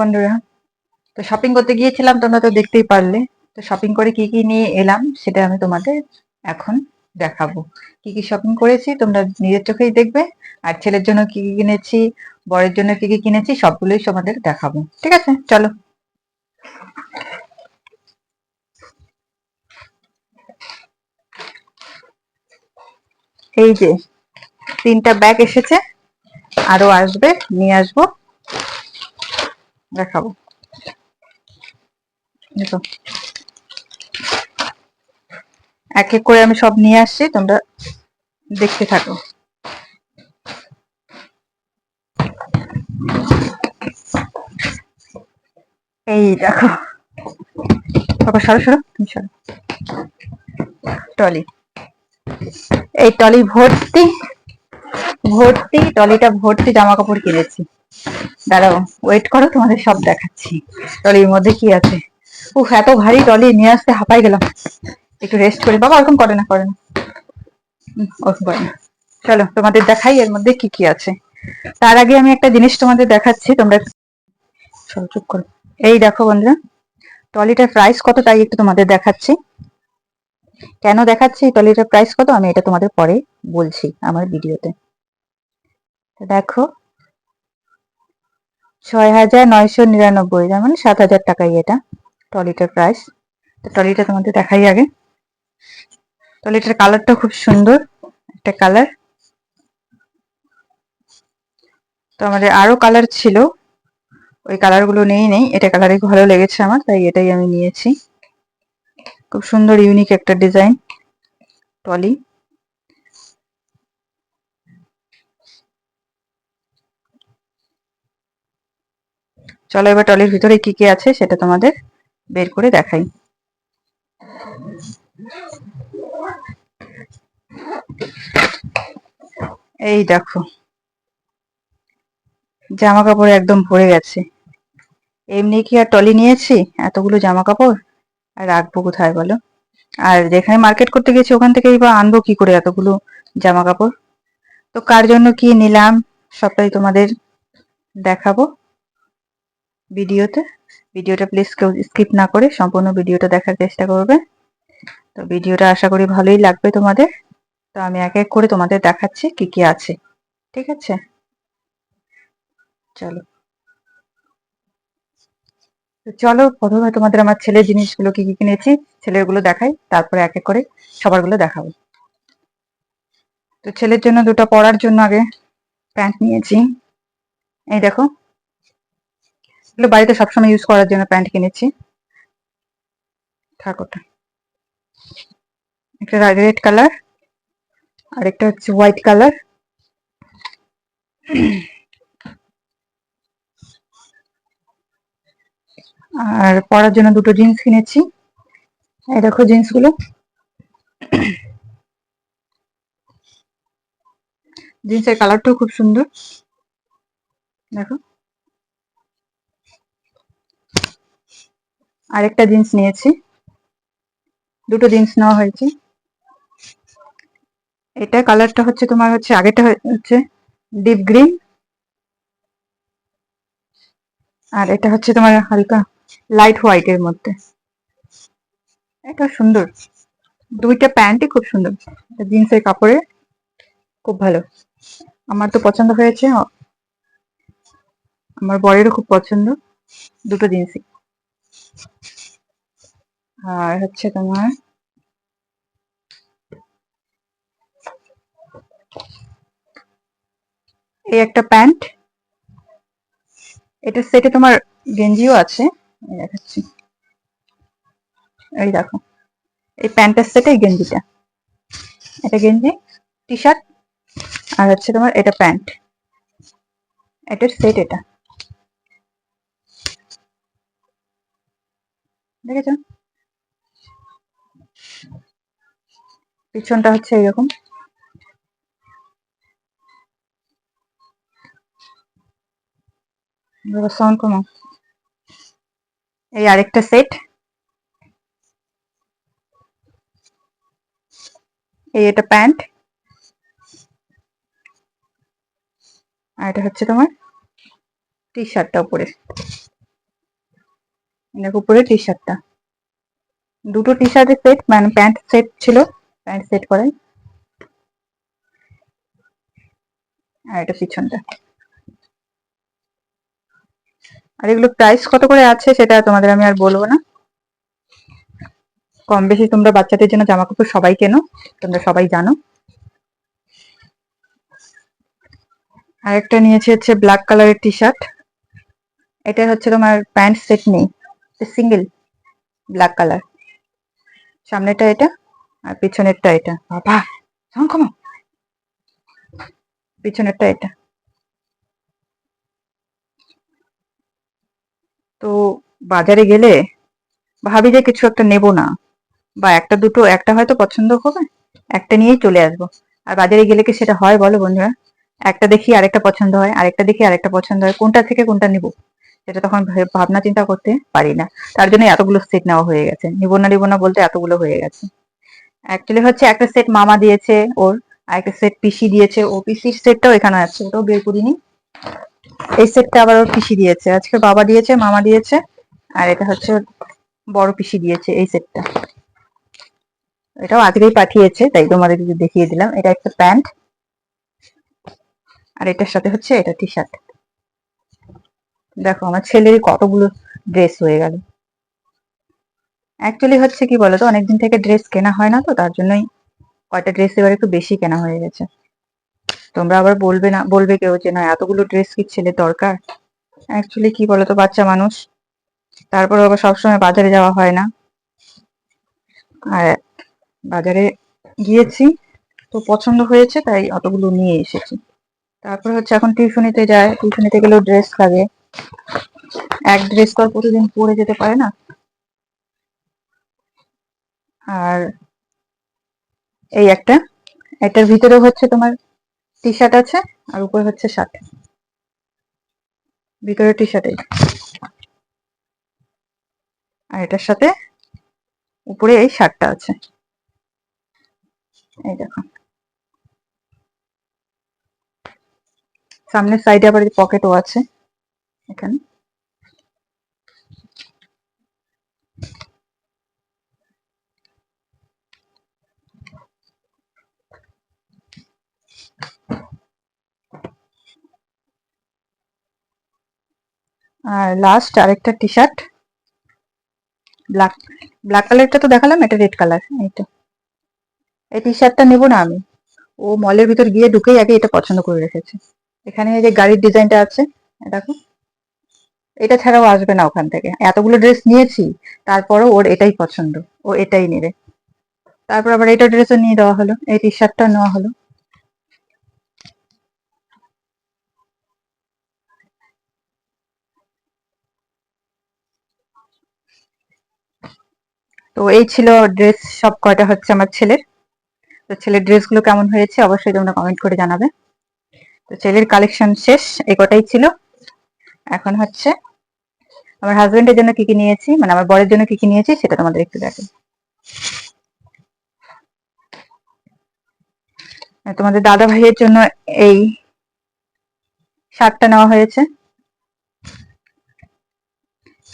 বন্ধুরা। তো শপিং করতে গিয়েছিলাম, তোমরা তো দেখতেই পারলে। তো শপিং করে কি কি নিয়ে এলাম, সেটা আমি তোমাদের এখন দেখাবো। কি কি শপিং করেছি, তোমরা নিজের চোখেই দেখবে। আর ছেলের জন্য কি কি কিনেছি, বরের জন্য কি কি কিনেছি, সবগুলোই তোমাদের দেখাবো। ঠিক আছে? চলো। এই যে, তিনটা ব্যাগ এসেছে। আরও আসবে, নিয়ে আসব। দেখাবো। দেখো। এক এক করে আমি সব নিয়ে আসছি, তোমরা দেখতে থাকো। এই দেখো। বাবা, সরো সরো, তুমি সরো। টলি এই টলি ভর্তি ভর্তি টলিটা ভর্তি জামা কাপড় কিনেছি। দাঁড়াও ওয়েট করো, তোমাদের সব দেখাচ্ছি। টলির মধ্যে কি আছে? উফ, এত ভারী টলি, নিয়ে আসতে হাঁপাই গেলাম। একটু রেস্ট করি। বাবা, ওরকম করে না করে না। ওরকম করে না। চলো, তোমাদের দেখাই এর মধ্যে কি কি আছে। তার আগে আমি একটা জিনিস তোমাদের দেখাচ্ছি, তোমরা চলো, চুপ করো। এই দেখো বন্ধুরা, টলিটার প্রাইস কত, তাই একটু তোমাদের দেখাচ্ছি। কেন দেখাচ্ছি? টলিটার প্রাইস কত, আমি এটা তোমাদের পরে বলছি আমার ভিডিওতে দেখো ছয় হাজার নয়শো নিরানব্বই, তার মানে সাত হাজার টাকাই এটা টলিটার প্রাইস তো টলিটা তোমাদের দেখাই আগে। টলিটার কালারটা খুব সুন্দর, একটা কালার তো আমাদের আরও কালার ছিল। ওই কালারগুলো নেই নেই। এটা কালারই ভালো লেগেছে আমার, তাই এটাই আমি নিয়েছি। খুব সুন্দর ইউনিক একটা ডিজাইন টলি। চলো এবার টলির ভিতরে কি কি আছে সেটা তোমাদের বের করে দেখাই। এই দেখো। জামা কাপড় একদম ভরে গেছে। এমনি কি আর টলি নিয়েছি? এতগুলো জামা কাপড় আর রাখব কোথায় বলো? আর যেখানে মার্কেট করতে গেছি ওখান থেকেই বা আনব কি করে এতগুলো জামা কাপড় তো কার জন্য কি নিলাম সবটাই তোমাদের দেখাবো। ভিডিওতে। ভিডিওটা প্লিজ কেউ স্কিপ না করে সম্পূর্ণ ভিডিওটা দেখার চেষ্টা করবে। তো ভিডিওটা আশা করি ভালোই লাগবে তোমাদের। তো আমি এক এক করে তোমাদের দেখাচ্ছি কি কি আছে। ঠিক আছে? চলো। তো চলো, প্রথমে তোমাদের আমার ছেলের জিনিসগুলো কি কি কিনেছি ছেলেরগুলো দেখাই, তারপরে এক এক করে সবারগুলো দেখাবো। তো ছেলের জন্য দুটো পরার জন্য আগে প্যান্ট নিয়েছি। এই দেখো এগুলো বাড়িতে সবসময় ইউজ করার জন্য প্যান্ট কিনেছি। থাক ওটা। একটা রেড কালার আর একটা হচ্ছে হোয়াইট কালার আর পরার জন্য দুটো জিন্স কিনেছি। এই দেখো জিন্সগুলো জিন্সের কালারটাও খুব সুন্দর। দেখো। আরেকটা জিন্স নিয়েছি। দুটো জিন্স নেওয়া হয়েছে। এটা কালারটা হচ্ছে তোমার হচ্ছে আগেটা হচ্ছে ডিপ গ্রিন। আর এটা হচ্ছে তোমার হালকা লাইট হোয়াইটের মধ্যে। এটা সুন্দর। দুইটা প্যান্টই খুব সুন্দর। জিন্সের কাপড়ে খুব ভালো। আমার তো পছন্দ হয়েছে। আমার বরেরও খুব পছন্দ। দুটো জিন্সই। আর হচ্ছে তোমার এই একটা প্যান্ট। এটা সেটে তোমার গেঞ্জিও আছে। দেখাচ্ছি। এই দেখো, এই প্যান্টের সেটে এই গেঞ্জিটা। এটা গেঞ্জি টি শার্ট আর হচ্ছে তোমার এটা প্যান্ট। এটার সেট এটা। দেখেছ পিছনটা হচ্ছে এরকম। সাউন্ড কমা। এই আরেকটা সেট এই এটা প্যান্ট আর এটা হচ্ছে তোমার টি শার্টটা উপরে। দেখো উপরে টি শার্টটা দুটো টি শার্টের সেট মানে প্যান্ট সেট ছিল প্যান্ট সেট করে আর এটা পিছনটা। আর এগুলো প্রাইস কত করে আছে সেটা তোমাদের আমি আর বলব না। কম বেশি তোমরা বাচ্চাদের জন্য জামা কাপড় সবাই কেনো, তোমরা সবাই জানো। আর একটা নিয়েছি হচ্ছে ব্ল্যাক কালারের টি শার্ট এটা হচ্ছে তোমার প্যান্ট সেট নেই। সিঙ্গেল ব্ল্যাক কালার সামনেটা এটা আর পিছনেরটা এটা। বাবা সাউন্ড কমো পিছনেরটা এটা। তো বাজারে গেলে ভাবি যে কিছু একটা নেব না। বা একটা দুটো, একটা হয়তো পছন্দ হবে, একটা নিয়েই চলে আসব। আর বাজারে গেলে কি সেটা হয় বলো বন্ধুরা? একটা দেখি আরেকটা পছন্দ হয়, আরেকটা দেখি আরেকটা পছন্দ হয়। কোনটা থেকে কোনটা নিব? সেটা তখন ভাবনা চিন্তা করতে পারি না। তার জন্য এতগুলো সেট নেওয়া হয়ে গেছে। নিব না বলতে এতগুলো হয়ে গেছে। অ্যাকচুয়ালি হচ্ছে একটা সেট মামা দিয়েছে ওর, আর একটা সেট পিসি দিয়েছে ও। পিসির সেটটাও এখানে আছে, ওটাও বের করিনি। এই সেটটা আবার ওর পিসি দিয়েছে। আজকে বাবা দিয়েছে, মামা দিয়েছে, আর এটা হচ্ছে বড় পিসি দিয়েছে এই সেটটা এটাও আজকেই পাঠিয়েছে, তাই তোমাদের দেখিয়ে দিলাম। এটা একটা প্যান্ট, আর এটার সাথে হচ্ছে এটা টি শার্ট দেখো, আমার ছেলের কতগুলো ড্রেস হয়ে গেল। অ্যাকচুয়ালি হচ্ছে কি বলতো, অনেকদিন থেকে ড্রেস কেনা হয় না তো, তার জন্যই কয়টা ড্রেস এবার একটু বেশি কেনা হয়ে গেছে। তোমরা আবার বলবে না, বলবে কেউ যে, না, এতগুলো ড্রেস কি ছেলে দরকার? অ্যাকচুয়ালি কি বলতো, বাচ্চা মানুষ। তারপর আবার সবসময় বাজারে যাওয়া হয় না। আর বাজারে গিয়েছি, তো পছন্দ হয়েছে, তাই অতগুলো নিয়ে এসেছি। তারপর হচ্ছে এখন টিউশনিতে যায়, টিউশনিতে গেলেও ড্রেস লাগে। এক ড্রেস তো প্রতিদিন পরে যেতে পারে না? আর এই একটা, এটার ভিতরে হচ্ছে তোমার টি শার্ট আছে, আর উপরে হচ্ছে শার্ট ভিতরে টি শার্ট আর এটার সাথে উপরে এই শার্টটা আছে। এই দেখো। সামনের সাইডে আবার পকেটও আছে। এখানে। আর লাস্ট আরেকটা টি শার্ট ব্ল্যাক ব্ল্যাক কালারটা তো দেখালাম, এটা রেড কালার এইটা। এই টি শার্টটা নেব না আমি। ও মলের ভিতর গিয়ে ঢুকেই আগে এটা পছন্দ করে রেখেছে। এখানে যে গাড়ির ডিজাইনটা আছে, দেখো। এটা ছাড়াও আসবে না ওখান থেকে। এতগুলো ড্রেস নিয়েছি, তারপরও ওর এটাই পছন্দ, ও এটাই নেবে। তারপর আবার এটা ড্রেসও নিয়ে দেওয়া হলো, এই টি শার্টটা নেওয়া হলো। তো এই ছিল ড্রেস সব কয়টা হচ্ছে আমার ছেলের। তো ছেলের ড্রেসগুলো কেমন হয়েছে অবশ্যই তোমরা কমেন্ট করে জানাবে। তো ছেলের কালেকশন শেষ এই কটাই ছিল? এখন হচ্ছে আমার হাজবেন্ডের জন্য কি কি নিয়েছি মানে আমার বরের জন্য কি কি নিয়েছি, সেটা তোমাদের একটু দেখো। তোমাদের দাদা ভাইয়ের জন্য এই শার্টটা নেওয়া হয়েছে।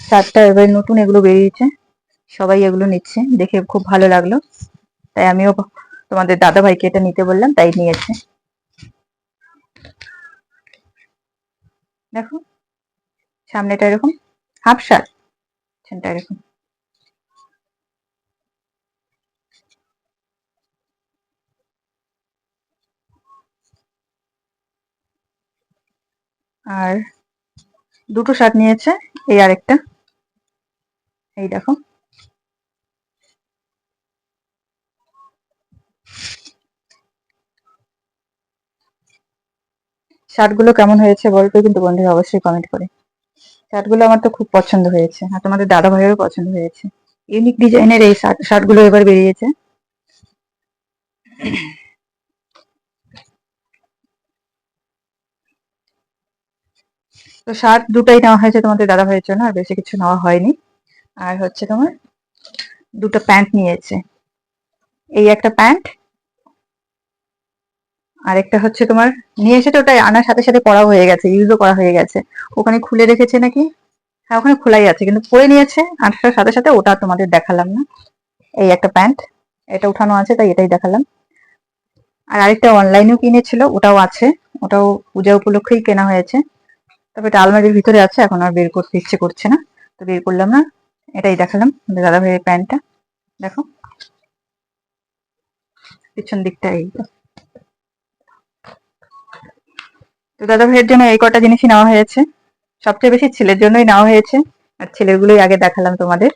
শার্টটা এবার নতুন এগুলো বেরিয়েছে, সবাই এগুলো নিচ্ছে, দেখে খুব ভালো লাগল। তাই আমিও তোমাদের দাদা ভাইকে এটা নিতে বললাম, তাই নিয়েছে। দেখো, সামনেটা এরকম। হাফ শার্ট সেটা এরকম আর দুটো শার্ট নিয়েছে, এই আরেকটা। এই দেখো। শার্টগুলো কেমন হয়েছে বলবে কিন্তু বন্ধুরা অবশ্যই কমেন্ট করে। শার্টগুলো আমার তো খুব পছন্দ হয়েছে। আর তোমাদের দাদা ভাইয়েরও পছন্দ হয়েছে। ইউনিক ডিজাইনের এই শার্টগুলো এবার বেরিয়েছে। তো শার্ট দুটাই নেওয়া হয়েছে তোমাদের দাদা ভাইয়ের জন্য, আর বেশি কিছু নেওয়া হয়নি। আর হচ্ছে তোমার দুটো প্যান্ট নিয়েছে। এই একটা প্যান্ট আর একটা হচ্ছে তোমার, নিয়ে এসে তো ওটা আনার সাথে সাথে পড়া হয়ে গেছে ইউজও করা হয়ে গেছে। ওখানে খুলে রেখেছে নাকি? হ্যাঁ ওখানে খোলাই আছে, কিন্তু পরে নিয়েছে আসার সাথে সাথে ওটা তোমাদের দেখালাম না। এই একটা প্যান্ট, এটা উঠানো আছে, তাই এটাই দেখালাম। আর আরেকটা অনলাইনেও কিনেছিল, ওটাও আছে, ওটাও পূজা উপলক্ষেই কেনা হয়েছে। তবে এটা আলমারির ভিতরে আছে, এখন আর বের করতে ইচ্ছে করছে না, তো বের করলাম না, এটাই দেখালাম দাদা ভাইয়ের প্যান্টটা, দেখো। পিছন দিকটা এই তো দাদা ভাইয়ের জন্য এই কটা জিনিসই নেওয়া হয়েছে। সবচেয়ে বেশি ছেলের জন্যই নেওয়া হয়েছে। আর ছেলেগুলোই আগে দেখালাম তোমাদের।